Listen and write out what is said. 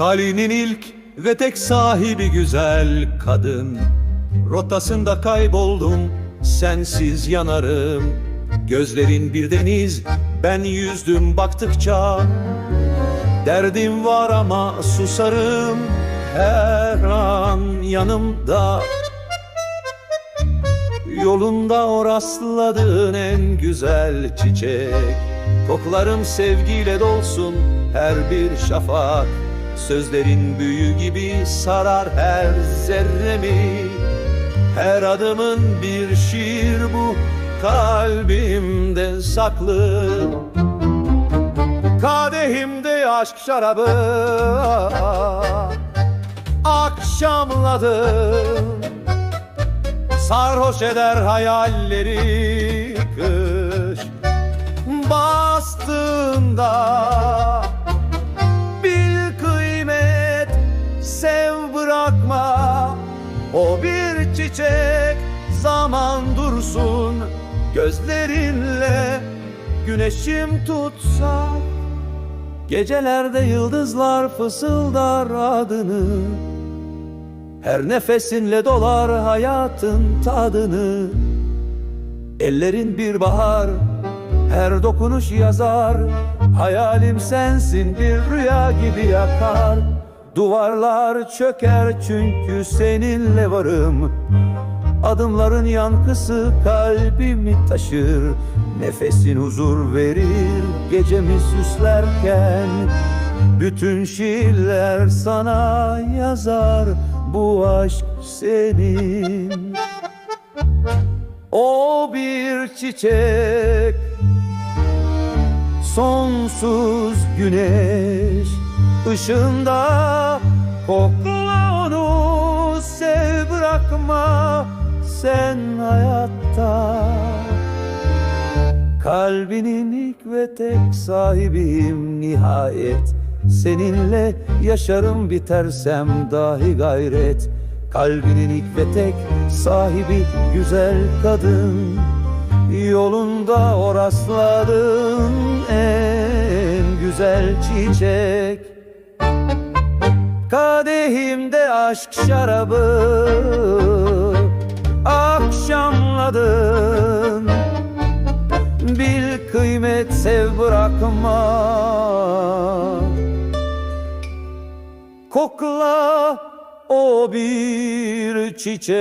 Kalinin ilk ve tek sahibi güzel kadın. Rotasında kayboldum sensiz yanarım. Gözlerin bir deniz ben yüzdüm baktıkça. Derdim var ama susarım her an yanımda. Yolunda o rastladığın en güzel çiçek. Koklarım sevgiyle dolsun her bir şafak Sözlerin büyü gibi sarar her zerremi. Her adımın bir şiir bu kalbimde saklı. Kadehimde aşk şarabı Akşamladım Sarhoş eder hayalleri kış Bastığında O bir çiçek Zaman dursun Gözlerinle. Güneşim tutsa Gecelerde yıldızlar fısıldar adını. Her nefesinle dolar hayatın tadını. Ellerin bir bahar Her dokunuş yazar. Hayalim sensin bir rüya gibi yakar Duvarlar çöker çünkü seninle varım. Adımların yankısı kalbimi taşır. Nefesin huzur verir gecemi süslerken. Bütün şiirler sana yazar Bu aşk senin. O bir çiçek Sonsuz güneş ışığında Kokla onu sev bırakma sen hayatta. Kalbinin ilk ve tek sahibiyim nihayet. Seninle yaşarım bitersem dahi gayret. Kalbinin ilk ve tek sahibi güzel kadın. Yolunda o rastladığın en güzel çiçek Kadehimde aşk şarabı Akşamladın Bil kıymet sev bırakma. Kokla o bir çiçek